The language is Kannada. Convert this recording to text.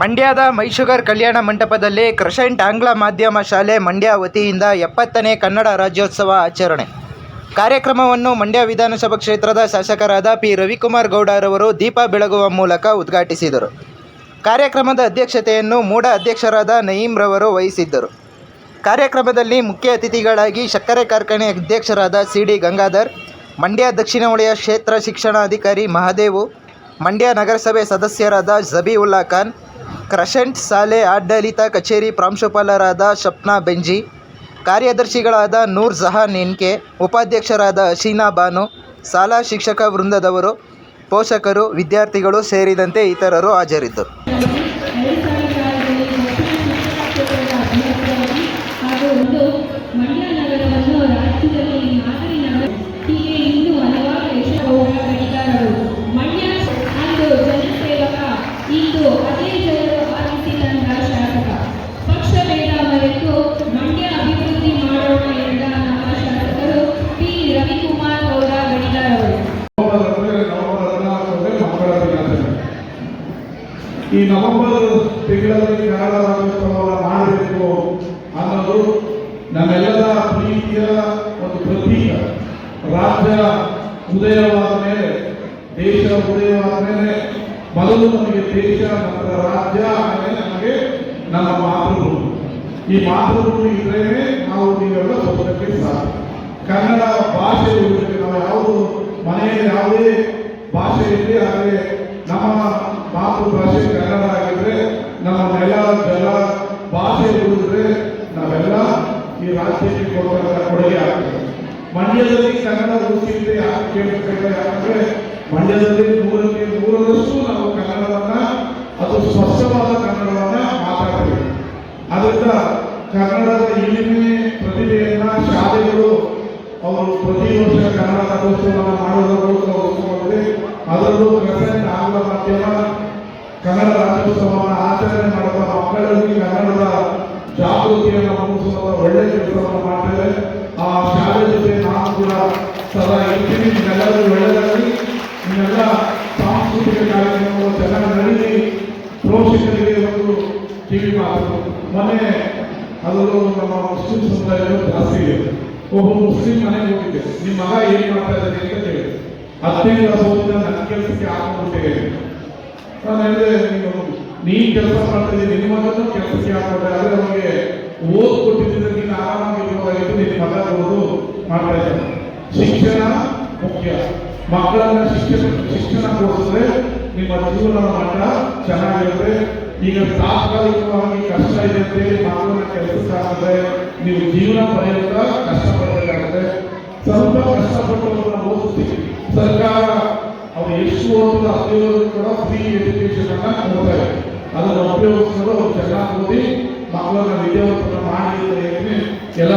ಮಂಡ್ಯದ ಮೈಶುಗರ್ ಕಲ್ಯಾಣ ಮಂಟಪದಲ್ಲಿ ಕ್ರಸೆಂಟ್ ಆಂಗ್ಲ ಮಾಧ್ಯಮ ಶಾಲೆ ಮಂಡ್ಯ ವತಿಯಿಂದ ಎಪ್ಪತ್ತನೇ ಕನ್ನಡ ರಾಜ್ಯೋತ್ಸವ ಆಚರಣೆ. ಕಾರ್ಯಕ್ರಮವನ್ನು ಮಂಡ್ಯ ವಿಧಾನಸಭಾ ಕ್ಷೇತ್ರದ ಶಾಸಕರಾದ ಪಿ. ರವಿಕುಮಾರ್ ಗೌಡರವರು ದೀಪ ಬೆಳಗುವ ಮೂಲಕ ಉದ್ಘಾಟಿಸಿದರು. ಕಾರ್ಯಕ್ರಮದ ಅಧ್ಯಕ್ಷತೆಯನ್ನು ಮೂಡ ಅಧ್ಯಕ್ಷರಾದ ನಯೀಮ್ರವರು ರವರು ವಹಿಸಿದ್ದರು. ಕಾರ್ಯಕ್ರಮದಲ್ಲಿ ಮುಖ್ಯ ಅತಿಥಿಗಳಾಗಿ ಸಕ್ಕರೆ ಕಾರ್ಖಾನೆ ಅಧ್ಯಕ್ಷರಾದ ಸಿ. ಡಿ. ಗಂಗಾಧರ್, ಮಂಡ್ಯ ದಕ್ಷಿಣ ವಲಯ ಕ್ಷೇತ್ರ ಶಿಕ್ಷಣಾಧಿಕಾರಿ ಮಹಾದೇವು, ಮಂಡ್ಯ ನಗರಸಭೆ ಸದಸ್ಯರಾದ ಜಬೀವುಲ್ಲಾ ಖಾನ್ ಕ್ರಷೆಂಟ್ ಶಾಲೆ ಆಡಳಿತ ಕಚೇರಿ ಪ್ರಾಂಶುಪಾಲರಾದ ಶಪ್ನಾ ಬೆಂಜಿ, ಕಾರ್ಯದರ್ಶಿಗಳಾದ ನೂರ್ ಜಹಾನ್ ಎನ್ಕೆ, ಉಪಾಧ್ಯಕ್ಷರಾದ ಹಸೀನಾ ಬಾನು, ಶಾಲಾ ಶಿಕ್ಷಕ ವೃಂದದವರು, ಪೋಷಕರು, ವಿದ್ಯಾರ್ಥಿಗಳು ಸೇರಿದಂತೆ ಇತರರು ಹಾಜರಿದ್ದರು. ಮಂಡ್ಯ ನಗರವನ್ನು ರಾಜ್ಯದಲ್ಲಿ ಮಾದರಿ ಈ ನವೆಂಬರ್ ತಿಂಗಳಲ್ಲಿ ಕನ್ನಡ ರಾಜ್ಯೋತ್ಸವ ಮಾಡಬೇಕು ಅನ್ನೋದು ನಮ್ಮೆಲ್ಲರ ಪ್ರೀತಿಯ ಒಂದು ಪ್ರತೀಕ. ರಾಜ್ಯ ಉದಯವಾದ ಮೇಲೆ, ದೇಶ ಉದಯವಾದ ಮೇಲೆ, ಮೊದಲು ನಮಗೆ ದೇಶ ನಂತರ ರಾಜ್ಯ ಆಮೇಲೆ ನಮಗೆ ನಮ್ಮ ಮಾತೃಭೂಮಿ. ಈ ಮಾತೃಭೂಮಿ ಇದ್ರೇನೆ ನಾವು ನೀವೆಲ್ಲ ಬದುಕಕ್ಕೆ ಸಾಧ್ಯ. ಕನ್ನಡ ಭಾಷೆ ನಾವು ಯಾವುದು ಮನೆಯಲ್ಲಿ ಯಾವುದೇ ಭಾಷೆ ಇದೆ ಆದರೆ ನಮ್ಮ ಮಾತೃಭಾಷೆ ಕನ್ನಡ ಆಗಿದ್ರೆ ನಮ್ಮ ನೆಲ ಜಲ ಭಾಷೆ ಉಳಿದ್ರೆ ನಾವೆಲ್ಲ ಈ ರಾಜ್ಯಕ್ಕೆ ಕೊಡುವಂತ ಕೊಡುಗೆ ಆಗ್ತದೆ. ಮಂಡ್ಯದಲ್ಲಿ ಕನ್ನಡ ಉಳಿಸಿದ್ರೆ ಯಾಕೆ ಕೇಳಬೇಕಾದ್ರೆ ಯಾಕಂದ್ರೆ ಮಂಡ್ಯದಲ್ಲಿ ನೂರಕ್ಕೆ ನೂರರಷ್ಟು ನಾವು ಕನ್ನಡವನ್ನ, ಅದು ಸ್ಪಷ್ಟವಾದ ಕನ್ನಡವನ್ನ ಮಾತಾಡ್ತೀವಿ. ಅದರಿಂದ ಕನ್ನಡದ ಇಳಿಮೆ ಪ್ರತಿಭೆಯನ್ನ ಶಾಲೆಗಳು ಅವರು ಪ್ರತಿ ವರ್ಷ ಕನ್ನಡ ರಾಜ್ಯೋತ್ಸವವನ್ನು ಮಾಡುವುದರ ಮೂಲಕ ಅದರಲ್ಲೂ ಪ್ರೆಸೆಂಟ್ ಆಂಗ್ಲ ಮಾಧ್ಯಮ ಕನ್ನಡ ರಾಜ್ಯೋತ್ಸವವನ್ನು ಆಚರಣೆ ಮಾಡುವ ಮಕ್ಕಳಲ್ಲಿ ಕನ್ನಡದ ಜಾಗೃತಿಯನ್ನು ಮೂಡಿಸುವ ಒಳ್ಳೆಯ ಕೆಲಸವನ್ನು ಮಾಡ್ತೇವೆ ಆ ಶಾಲೆ ಜೊತೆ ನಾನು ಕೂಡ ಸದಾ ಇರ್ತೀನಿ. ನಿಮ್ಮೆಲ್ಲರೂ ಒಳ್ಳೆಯದಾಗಲಿ. ನಿಮ್ಮೆಲ್ಲ ಸಾಂಸ್ಕೃತಿಕ ಕಾರ್ಯಕ್ರಮಗಳು ಚೆನ್ನಾಗಿ ನಡೀಲಿ ಪೋಷಕರಿಗೆ ಒಂದು ಕಿವಿ ಮಾತು. ಮೊನ್ನೆ ಅದರಲ್ಲೂ ನಮ್ಮ ಮುಸ್ಲಿಂ ಸಮುದಾಯಗಳು ಜಾಸ್ತಿ ಇದೆ. ಒಬ್ಬ ಮುಸ್ಲಿಂ ಮನೆಗೆ ಹೋಗಿದ್ದೆ. ನಿಮ್ಮ ಮಗ ಏನು ಮಾಡ್ತಾ ಇದ್ದಾನೆ ಅಂತ ಕೇಳಿದೆ. ಹದಿನೈದು ವರ್ಷ ಹೋಗಿದ್ದ ನನ್ನ ಕೆಲಸಕ್ಕೆ ನೀನು ಕೆಲಸ ಮಾಡ್ತಿದ್ದೀನಿ ನಿಮ್ಮ ಮಗನ ಕೆಲಸಕ್ಕೆ ಹಾಕೊಂಡೆ ಆದ್ರೆ ಅವನಿಗೆ ಓದ್ ಕೊಟ್ಟಿದ್ದರೆ ನೀನು ಆರಾಮಾಗಿರ್ಬೋದಾಗಿತ್ತು ನಿನ್ನ ಮಗ ಓದು ಮಾಡ್ತಾ ಇದ್ದಾನೆ. ಶಿಕ್ಷಣ ಮುಖ್ಯ. ಮಕ್ಕಳನ್ನ ಶಿಕ್ಷಣ ಶಿಕ್ಷಣ ಕೊಡಿಸಿದ್ರೆ ನಿಮ್ಮ ಜೀವನ ಮಟ್ಟ ಚೆನ್ನಾಗಿರುತ್ತೆ. ಈಗ ತಾತ್ಕಾಲಿಕವಾಗಿ ಕಷ್ಟ ಇದೆ ಅಂತ ಹೇಳಿ ಮಕ್ಕಳನ್ನ ಕೆಲಸಕ್ಕೆ ಹಾಕಿದ್ರೆ ನೀವು ಜೀವನ ಪರ್ಯಂತ ಕಷ್ಟಪಡಬೇಕಾಗುತ್ತೆ. ಸ್ವಲ್ಪ ಅವ್ರು ಎಷ್ಟು ಓದಿದ ಅದೇ ಕೂಡ ಫ್ರೀ ಎಜುಕೇಶನ್ ಅನ್ನ ಕೊಡ್ತಾರೆ ಅದನ್ನು ಉಪಯೋಗಿಸಲು ಚೆನ್ನಾಗಿ ಓದಿ ಮಕ್ಕಳನ್ನ ವಿದ್ಯಾವಂತರ ಮಾಡಿ ಅಂತ ಎಲ್ಲ